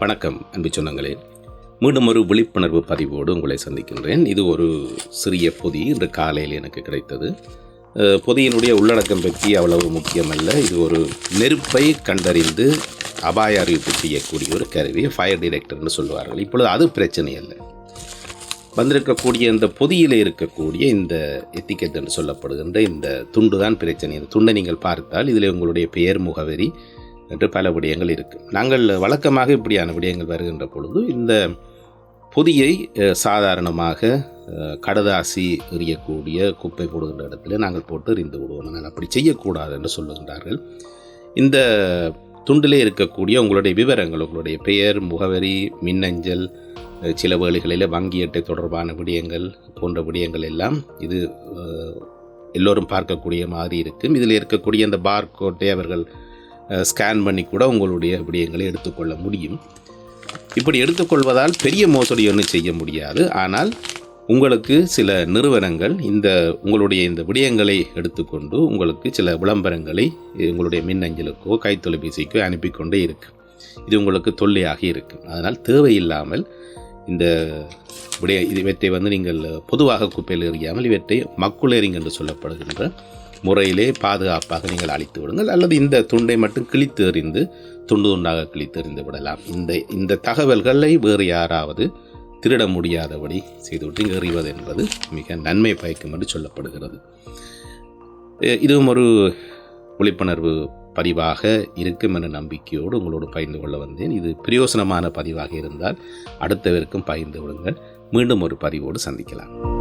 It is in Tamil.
வணக்கம் அன்பு சொன்னங்களே மீண்டும் ஒரு விழிப்புணர்வு பதிவோடு உங்களை சந்திக்கின்றேன். இது ஒரு சிறிய பொதி இன்று காலையில் எனக்கு கிடைத்தது. பொதியினுடைய உள்ளடக்கம் பற்றி அவ்வளவு முக்கியமல்ல. இது ஒரு நெருப்பை கண்டறிந்து அபாய அறிவிப்பு செய்யக்கூடிய ஒரு கருவி ஃபயர் டிடெக்டர்னு சொல்லுவார்கள். இப்பொழுது அது பிரச்சனை அல்ல. வந்திருக்கக்கூடிய இந்த பொதியில் இருக்கக்கூடிய இந்த எத்திக்கெட் என்று சொல்லப்படுகின்ற இந்த துண்டு தான் பிரச்சனை. இந்த துண்டை நீங்கள் பார்த்தால் இதில் உங்களுடைய பெயர் முகவரி என்று பல விடயங்கள் இருக்குது நாங்கள் வழக்கமாக இப்படியான விடயங்கள் வருகின்ற பொழுது இந்த பொதியை சாதாரணமாக கடதாசி எறியக்கூடிய குப்பை போடுகின்ற இடத்துல நாங்கள் போட்டு எறிந்து விடுவோம். ஆனால் அப்படி செய்யக்கூடாது என்று சொல்லுகின்றார்கள். இந்த துண்டிலே இருக்கக்கூடிய உங்களுடைய விவரங்கள் உங்களுடைய பெயர் முகவரி மின்னஞ்சல் சில வேலைகளில் வங்கி அட்டை தொடர்பான விடயங்கள் போன்ற விடயங்கள் எல்லாம் இது எல்லோரும் பார்க்கக்கூடிய மாதிரி இருக்கும். இதில் இருக்கக்கூடிய அந்த பார்கோட்டை அவர்கள் ஸ்கேன் பண்ணி கூட உங்களுடைய விடயங்களை எடுத்துக்கொள்ள முடியும். இப்படி எடுத்துக்கொள்வதால் பெரிய மோசடி ஒன்றும் செய்ய முடியாது. ஆனால் உங்களுக்கு சில நிறுவனங்கள் இந்த உங்களுடைய இந்த விடயங்களை எடுத்துக்கொண்டு உங்களுக்கு சில விளம்பரங்களை உங்களுடைய மின்னஞ்சலுக்கோ கைத்தொலைபேசிக்கோ அனுப்பி கொண்டே இருக்கு. இது உங்களுக்கு தொல்லையாக இருக்கும் அதனால் தேவையில்லாமல் இந்த விடய இது இவற்றை வந்து நீங்கள் பொதுவாக குப்பையில் எறியாமல் இவற்றை மக்குளேரிங் என்று சொல்லப்படுகின்ற முறையிலே பாதுகாப்பாக நீங்கள் அழித்து விடுங்கள். அல்லது இந்த துண்டை மட்டும் கிழித்து எறிந்து துண்டு துண்டாக கிழித்து எறிந்து விடலாம். இந்த இந்த தகவல்களை வேறு யாராவது திருட முடியாதபடி செய்துவிட்டு எறிவது என்பது மிக நன்மை பயக்கும் என்று சொல்லப்படுகிறது. இதுவும் ஒரு விழிப்புணர்வு பதிவாக இருக்கும் என்ற நம்பிக்கையோடு உங்களோடு பகிர்ந்து கொள்ள வந்தேன். இது பிரயோசனமான பதிவாக இருந்தால் அடுத்தவருக்கும் பகிர்ந்து விடுங்கள். மீண்டும் ஒரு பதிவோடு சந்திக்கலாம்.